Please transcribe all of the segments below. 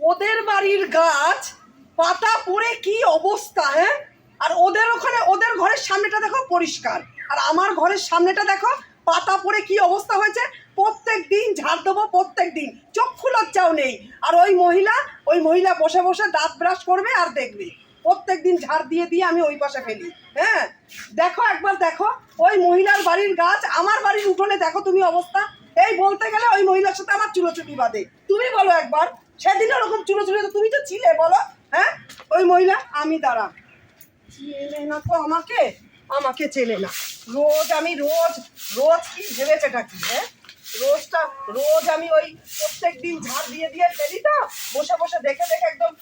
ওদের বাড়ির গাছ, পাতা পড়ে কি অবস্থা হ্যাঁ? আর ওদের ওখানে, ওদের ঘরের সামনেটা দেখো পরিষ্কার। আর আমার ঘরের সামনেটা দেখো, পাতা পড়ে কি অবস্থা হয়েছে? প্রত্যেক দিন ঝাড় দেবো, প্রত্যেক দিন। চক্ষু লজ্জাও নেই। আর ওই মহিলা ওই মহিলা বসে বসে দাঁত ব্রাশ করবে আর দেখবে। প্রত্যেক দিন ঝাড় দিয়ে দিয়ে আমি ওই পাশে ফেলি। হ্যাঁ? দেখো একবার দেখো, ওই মহিলার বাড়ির গাছ আমার বাড়ির উঠোনে দেখো তুমি অবস্থা। এই বলতে গেলে ওই মহিলার সাথে আমার চুলোচুলি বাঁধে। তুমি বলো একবার, সেদিন ওরকম চুলোচুলি তুমি তো ছিলে, বলো হ্যাঁ? ওই মহিলা, আমি দাঁড়া চেনে না তো আমাকে আমাকে চেনে না। রোজ আমি রোজ রোজ কি ভেবেছেটা কি হ্যাঁ? রোজটা, রোজ আমি ওই প্রত্যেক দিন ঝাড় দিয়ে দিয়ে ফেলি তো, বসে বসে দেখে দেখে একদম,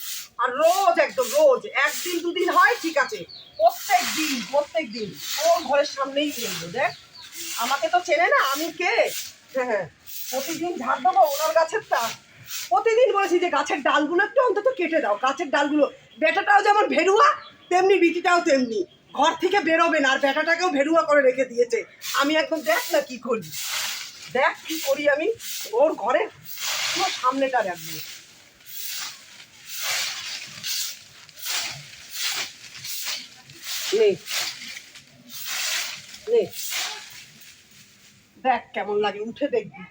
আর রোজ একদম, রোজ, একদিন দুদিন হয়, ঠিক আছে, প্রত্যেক দিন প্রত্যেক দিন ওর ঘরের সামনেই ফেলব দেখ, আমাকে তো চেনে না, আমি কে? হ্যাঁ হ্যাঁ প্রতিদিন ঝাড় দেবো ওনার গাছেরটা প্রতিদিন বলেছি যে গাছের ডালগুলো একটু অন্তত কেটে দাও, গাছের ডালগুলো, বেটাটাও যেমন ভেরুয়া তেমনি বিটিটাও তেমনি, ঘর থেকে বেরোবে না, আর বেটাটাকেও ভেরুয়া করে রেখে দিয়েছে, আমি এখন দেখ না কি করি। দেখ কি করি আমি। ওর ঘরে পুরো সামনেটা রাখব দেখ কেমন লাগে, উঠে দেখবি।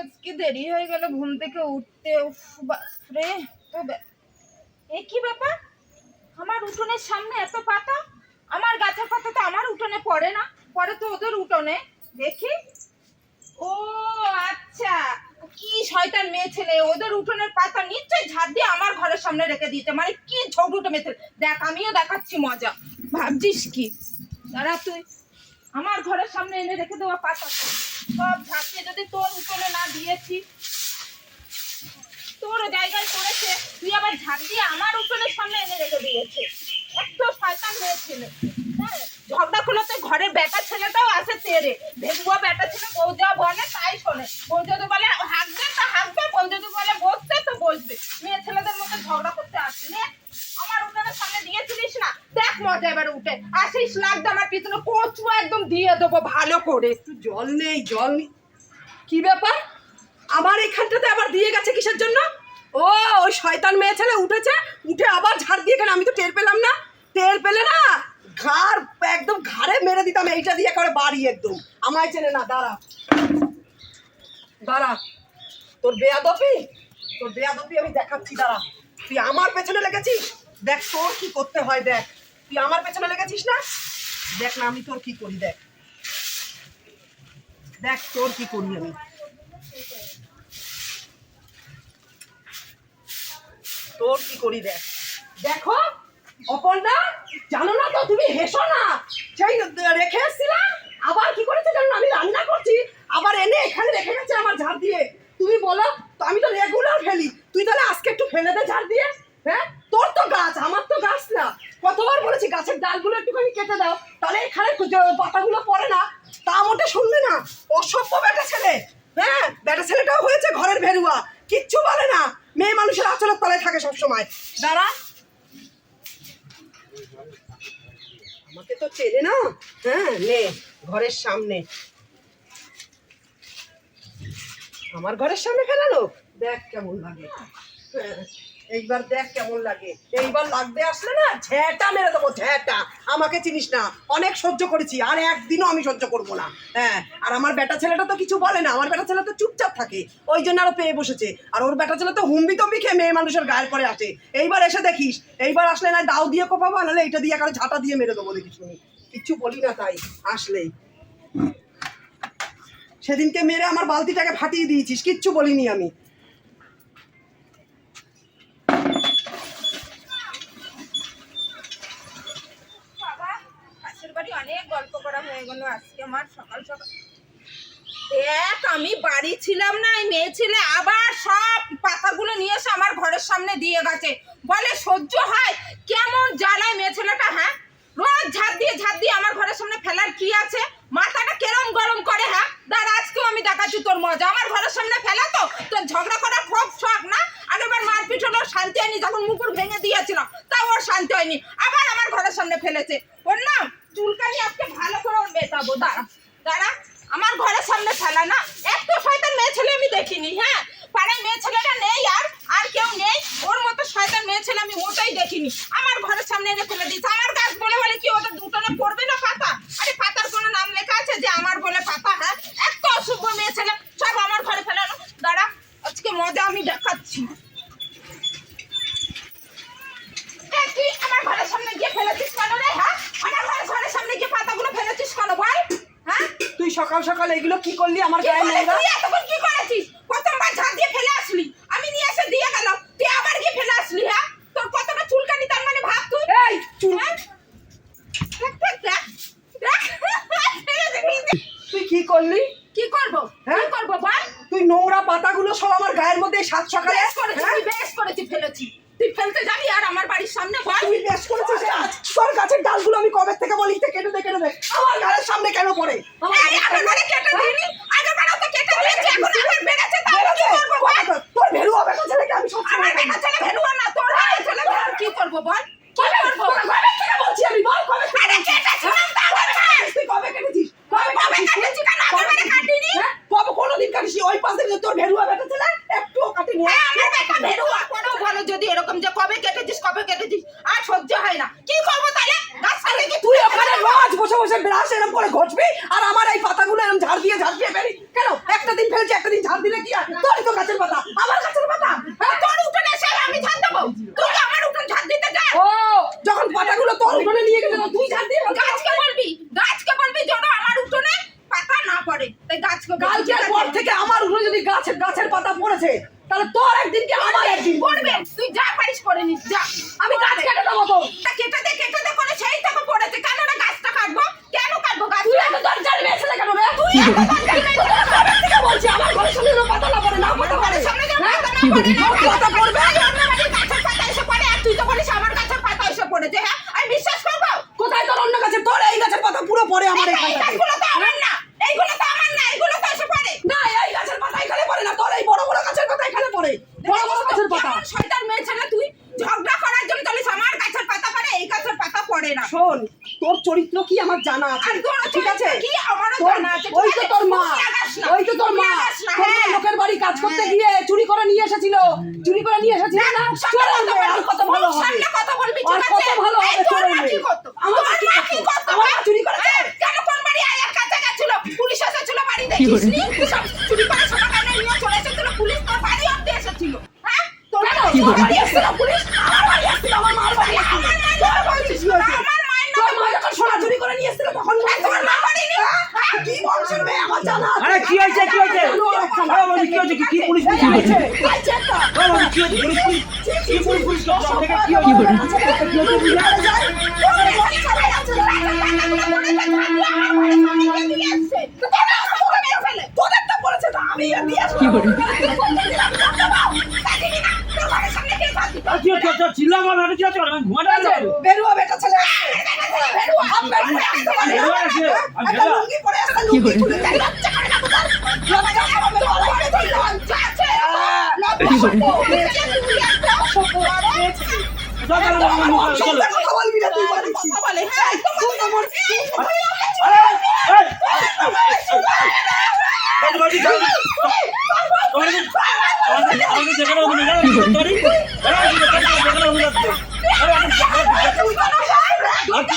আজকে দেরি হয়ে গেল, ঘুম থেকে উঠতে। বাপরে। তো এ কি ব্যাপার? আমার উঠোনের সামনে এত পাতা? আমার গাছের পাতা তো আমার উঠোনে পড়ে না। পড়ে তো ওদের উঠোনে। দেখি। ও আচ্ছা। কি শয়তান মেয়ে ছেলে, ওদের উঠোনের পাতা নিশ্চয়ই ঝাড় দিয়ে আমার ঘরের সামনে রেখে দিয়েছে। মানে কি ঝগড়ুটো মেয়ে ছেলে। দেখ, আমিও দেখাচ্ছি মজা। ভাবছিস কি? দাঁড়া তুই। আমার ঘরের সামনে এনে রেখে দেওয়া পাতা। সব ঝাঁকিয়ে যদি তোর উঠোনে না দিয়েছি, তোর জায়গায় পড়েছে, তুই আবার ঝাঁক দিয়ে আমার উঠোনের সামনে এনে রেখে দিয়েছে এত শয়তান মেয়ে ছেলে। হ্যাঁ ঝগড়া করলে তো ঘরের বেটা ছেলেটাও আসে তেরে ভেগুয়া বেটা ছেলে বউ বলে, তাই শোনে। বউ যদি বলে হাঁকবে তা হাঁকবে যদি বলে, বসতে তো বসবে। মেয়ে ছেলেদের মধ্যে ঝগড়া করতে আসি নে। আমার উঠোনের সামনে দিয়েছিলিস না? দেখ মজা এবার উঠে। আসিস লাগবে আমার পিছনে কচু একদম দিয়ে দেবো ভালো করে। একটু জল নেই জল নেই। কি ব্যাপার? আমার এখানটাতে আবার দিয়ে গেছে কিসের জন্য? ও, ওই শয়তান মেয়ে ছেলে উঠেছে, উঠে আবার ঝাড় দিয়ে গেলে আমি তো টের পেলাম না। টের পেলে না? ঘাড় একদম ঘাড়ে মেরে দিতাম, এইটা দিয়ে করে বাড়ি একদম। আমায় চেনে না, দাঁড়া। দাঁড়া। তোর বেয়াদপি? তোর বেয়াদপি আমি দেখাচ্ছি, দাঁড়া। তুই আমার পেছনে লেগেছিস? দেখ তোর কি করতে হয়, দেখ। তুই আমার পেছনে লেগেছিস না? দেখ না, আমি তোর কি করি, দেখ। দেখ তোর কি করি আমি। তোর কি করি, দেখ। দেখো অপর্ণা, জানো না তো তুমি হেসো না। সেই রেখে এসছিলাম আবার কি করেছে জানো আমি রান্না করছি, আবার এনে এখানে রেখে গেছে আমার ঝাড় দিয়ে। তুমি বলো, তো আমি তো রেগুলার ফেলি। তুই তাহলে আজকে একটু ফেলে দে ঝাড় দিয়ে হ্যাঁ? তোর তো গাছ, আমার তো গাছ না। কতবার বলেছি, গাছের ডালগুলো একটুখানি কেটে দাও। তাহলে এখানে পাতাগুলো পড়ে না, তা মোটে শুনবে না। অসভ্য বেটা ছেলে হ্যাঁ? বেটা ছেলেটাও হয়েছে ঘরের ভেরুয়া। কিচ্ছু বলে না। মেয়ে মানুষের আচলের তলায় থাকে সবসময়। দাঁড়া আমাকে তো চেনে না? হ্যাঁ নে ঘরের সামনে। আমার ঘরের সামনে ফেলালো? দেখ কেমন লাগে। এইবার দেখ কেমন লাগে। এইবার লাগবে আসলে না ঝ্যাটা মেরে দেবো ঝ্যাটা আমাকে চিনিস না, অনেক সহ্য করেছি, আর একদিনও আমি সহ্য করব না। হ্যাঁ আর আমার বেটা ছেলেটা তো কিছু বলে না, আমার বেটা ছেলে তো চুপচাপ থাকে, ওই জন্য আরও পেয়ে বসেছে। আর ওর বেটা ছেলে তো হুম্বি তম্বি খেয়ে মেয়ে মানুষের গায়ের পরে আসে। এইবার এসে দেখিস, এইবার আসলে না দাও দিয়ে কোপাবো নাহলে এটা দিয়ে কারও ঝাঁটা দিয়ে মেরে দেবো, দেখিস শুনি কিচ্ছু বলি না তাই, আসলেই। সেদিনকে মেরে আমার বালতিটাকে ফাটিয়ে দিয়েছিস, কিচ্ছু বলিনি আমি বাবা পাশের বাড়ি অনেক গল্প করা হয়ে গেল আজকে আমার এক আমি বাড়ি ছিলাম না, এই মেয়ে ছেলে আবার সব পাতাগুলো নিয়ে এসে আমার ঘরের সামনে দিয়ে গেছে। বলে, সহ্য হয়, কেমন জ্বালায় মেয়ে ছেলেটা হ্যাঁ? রোজ ঝাঁট দিয়ে ঝাঁট দিয়ে আমার ঘরের সামনে ফেলার কি আছে? মাথাটা কেরম গরম করে হ্যাঁ? দাঁড়া, আজকেও আমি দেখাচ্ছি তোর মজা। আমার ঘরের সামনে ফেলা তো, তোর ঝগড়া করা খুব শখ, না? আগেবার মারপিট হলো, শান্তি হয়নি, যখন মুকুর ভেঙে দিয়েছিল তাও ওর শান্তি হয়নি। আবার আমার ঘরের সামনে ফেলেছে। ওর নাম, চুলকানি আজকে ভালো করে ওর মেটাবো দাঁড়া। দাঁড়া, আমার ঘরের সামনে ফেলা না। এত শয়তান মেয়ে ছেলে আমি দেখিনি হ্যাঁ? পাড়ায় মেয়ে ছেলেটা নেই আর আর কেউ নেই। ওর মতো শয়তান মেয়ে ছেলে আমি মোটেই দেখিনি। আমার ঘরের সামনে এনে ফেলে দিয়েছে, আমার গাছ বলে বলে কি ওদের দুটোনে পড়বে না পাতা আরে পাতার কোনো নাম লেখা আছে যে আমার বলে পাতা হ্যাঁ এত অশুভ মেয়ে ছেলে সব আমার ঘরে ফেলানো দাঁড়া আজকে মজা আমি দেখাচ্ছি এ, তুই আমার ঘরের সামনে গিয়ে ফেলেছিস কেন রে হ্যাঁ আমার ঘরের ঘরের সামনে গিয়ে পাতাগুলো ফেলেছিস কেন বল হ্যাঁ তুই সকাল সকাল এগুলো কি করলি? আমার গায়ে নোংরা। তুই এতক্ষণ কি করেছিস? প্রথমবার ঝাঁট দিয়ে ফেলে আসলি। আমি নিয়ে এসে দিয়ে গেলাম। তুই আবার গিয়ে ফেলে আসলি হ্যাঁ? তোর কতটা চুলকানি তার মানে ভাব তুই? এই চুল হ্যাঁ? তুই কি করলি? কি করব? হ্যাঁ? কি করব বল? তুই নোংরা পাতাগুলো সব আমার গায়ের মধ্যে সাত সকালে বেশ করেছি হ্যাঁ? তুই বেশ করেছি ফেলেছি। তুই ফেলতে যাবি আর আমার বাড়ির সামনে বল। তুই বেশ করেছিস গাছ। তোর গাছের ডালগুলো আমি কবে থেকে বলি যে কেটে দে কেটে দে। আমার ঘরের সামনে কেন পড়ে? এই, ঘরের আগের কেটে দিইনি। আগের বারেও তো কেটে দিয়েছি এখন আবার বেড়েছে তাহলে কি করব বল? তোর ভেরু হবে না ছেলেকে আমি সব আমার বেটা ছেলে ভেলুয়া না তোর বেটা ছেলে। কি করব বল? কি করব? কবে থেকে বলছি আমি? বল কবে আরে কেটেছিলাম তো তুই কবে কেটেছিস কবে কবে কেটেছিস? কেটেছি কেন আগের বারে কাটিনি হ্যাঁ? কবে কোনোদিন কাটিস ওই পাশে যে তোর ভেরুয়া বেটা ছেলে একটুও কাটিনি হ্যাঁ, আমার বেটা ভেলুয়া কোনো বলো যদি এরকম যে কবে কেটেছিস কবে কেটেছিস আর সহ্য হয় না কি করব তাহলে গাছ কাটে কি তুই ওখানে রোজ বসে বসে ব্রাশ এরকম করে ঘষবি আর আমার এই পাতাগুলো এরকম ঝাড় দিয়ে ঝাড় দিয়ে বেরি কেন একটা দিন ফেলছি একটা দিন ঝাড় দিলে কি আর তোরই তো গাছের পাতা আমার গাছের পাতা হ্যাঁ, তোর উঠোনে এসে আমি ঝাড় দেবো তুই কি আমার উঠোন ঝাড় দিতে যা ও যখন পাতাগুলো তোর তখন তুই ঝাড় দিয়ে গাছকে বলবি গাছকে বলবি যেন আমার উঠোনে পাতা না পড়ে। তাই গাছকে কালকের পর থেকে আমার উঠোনে যদি গাছের গাছের পাতা পড়েছে তাহলে তোর একদিন কি আমার একদিন পড়বে? তুই যা পারিস করে নিস যা। আমি গাছ কেটে দেবো তো। কেটে দে কেটে দে করে সেই থেকে পড়েছে। কেন না গাছটা কাটবো? কেন কাটবো গাছ তুই এত দরজার মেয়ে ছেলে কেন রে? তুই এত দরজার মেয়ে ছেলে কবে বলছি আমার ঘরের সামনে পাতা না পড়ে না পড়ে। সামনে হ্যাঁ? পাতা না পড়ে না, পাতা পড়বে আর অন্য বাড়ির গাছের পাতা এসে পড়ে আর তুই তো বলিস আমার গাছের পাতা এসে পড়েছে হ্যাঁ আমি বিশ্বাস করব কোথায় তোর অন্য গাছে তোর এই গাছের পাতা পুরো পড়ে আমার এই এখানটাতে গাছগুলো তো আমার না এইগুলো তো আমার না এইগুলো তো এসে পড়ে না এই গাছের পাতা এখানে পড়ে না তোর এই বড় বড় গাছের পাতা এখানে পড়ে বড় বড় গাছের পাতা কেমন শয়তান মেয়ে ছেলে তুই ঝগড়া করার জন্য চলিস আমার গাছের পাতা পড়ে এই পড়ে না। শোন তোর চরিত্র কি আমার জানা আছে? ঠিক আছে? কি আমারও তোর- জানা আছে? ওই তো তোর মা ওই তো তোর মা হ্যাঁ। লোকের বাড়ি কাজ করতে গিয়ে চুরি করে নিয়ে এসেছিল। চুরি করে নিয়ে এসেছিল না কত ভালো হবে? বলবি ঠিক কত ভালো হবে? তোর মা কি। করতো? আমার কি করতো? আমার চুরি করেছে? হ্যাঁ, কেন কোন বাড়ি আয়ার কাছে গেছিল। পুলিশ এসেছিল বাড়ি দেখিস নি সব চুরি করে সব কানে নিয়ে চলে এসেছিল। পুলিশ তোর বাড়ি অব্দি এসেছিল। হ্যাঁ? তোর কেন? বাড়ি এসেছিল পুলিশ? আমার বাড়ি এসেছিল, আমার মার বাড়ি এসেছিল। আমার মা তোর বলছিস কি হয়েছে? আমার মায়ের তোর নামে মা যখন সোনা চুরি করে নিয়ে এসেছিল তখন তোর মা করেনি? হ্যাঁ? কি বংশের মেয়ে আমার জানা আছে। আরে কি হয়েছে কি হয়েছে জানো একখানা। আরে বলছি কি হয়েছে কি কি পুলিশ পুলিশ কি হয়েছে পুলিশ পুলিশ কি পুলিশ পুলিশ থেকে কি কি হয়েছে কি আচ্ছা চিল্লা মারা কি হচ্ছে আমি ঘুমাতে বেরুয়া বেটা ছেলে। বেরুয়া আমি বেরুয়া।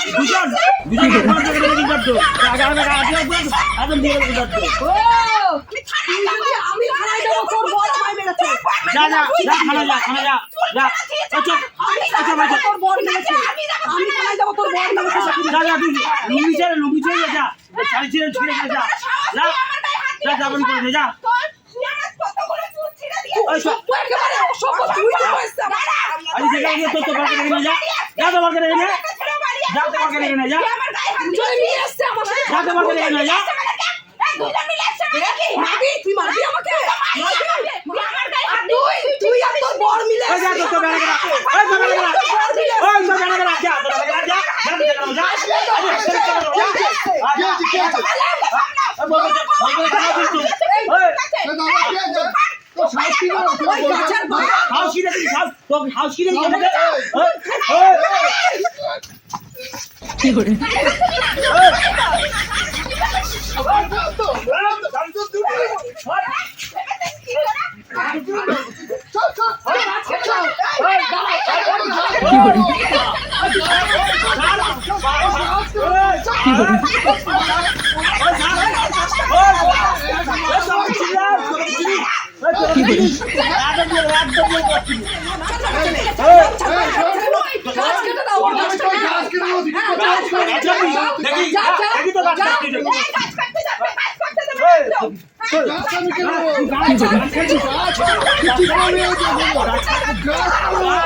দুজন দুজন আমার যেখানে আমি যাব আগে আমি আগে আগে দিয়ে যাব ও, তুই যদি আমি থানায় যাব, তোর বর আমায় মেরেছে। যা যা যা খানা যা খানা যা যা। আচ্ছা আমি আচ্ছা তোর যাব, তোর। যা যা লুঙ্গি ছেড়ে লুঙ্গি ছেড়ে যা। শাড়ি ছেড়ে ছিঁড়ে যা। যা। যা যা যা। যা? তুই মারবি? আমাকে? তুই, তুই আর তোর বর মিলে ওই যা তোর বেড়ে গেলা ওই তো বেড়ে গেলা ওই তো বেড়ে গেলা যা তোর বেড়ে গেলা যা যা যেখানে যা আরে সেটা করো যা কি কি ওই যা বলব যা তুই ওই এ দাদা কি হয়েছে তো কি করে ওই গাছের? বাবা। হাউস কি দেখি হাউস তো হাউস কি এই, ওই ওই গাছ কেটে দাও ওর গাছটা কেটে দাও। গাছ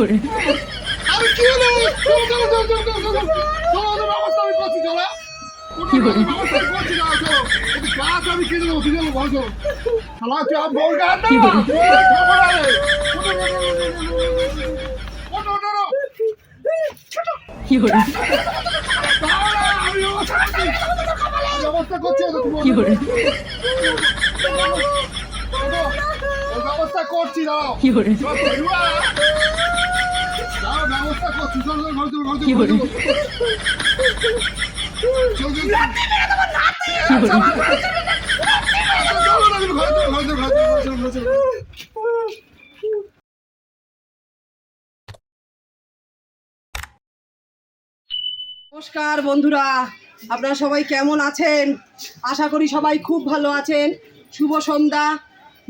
কাটতে আমি কি হলো? চলো, চলো, চলো, চলো, চলো, চলো। চলো, ওদের আমি করছি, চলো। চলো। ওদের গাছ আমি কেটে দেবো, তুই চলো। শালা, তুই না? ব্যবস্থা করছি। ব্যবস্থা দাঁড়াও সব বেরুয়া। নমস্কার বন্ধুরা আপনারা সবাই কেমন আছেন? আশা করি সবাই খুব ভালো আছেন। শুভ সন্ধ্যা।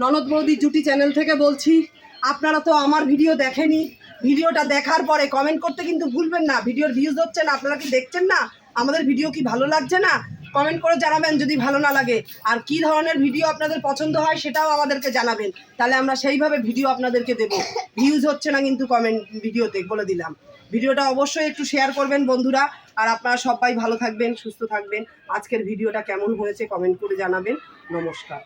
ননদ বৌদি জুটি চ্যানেল থেকে বলছি আপনারা তো আমার ভিডিও দেখেনি। ভিডিওটা দেখার পরে কমেন্ট করতে কিন্তু ভুলবেন না। ভিডিওর ভিউজ হচ্ছে না, আপনারা কি দেখছেন না? আমাদের ভিডিও কি ভালো লাগছে না? কমেন্ট করে জানাবেন যদি ভালো না লাগে। আর কি ধরনের ভিডিও আপনাদের পছন্দ হয় সেটাও আমাদেরকে জানাবেন। তাহলে আমরা সেইভাবে ভিডিও আপনাদেরকে দেবো। ভিউজ হচ্ছে না কিন্তু কমেন্ট ভিডিওতে বলে দিলাম। ভিডিওটা অবশ্যই একটু শেয়ার করবেন বন্ধুরা। আর আপনারা সবাই ভালো থাকবেন, সুস্থ থাকবেন। আজকের ভিডিওটা কেমন হয়েছে কমেন্ট করে জানাবেন। নমস্কার।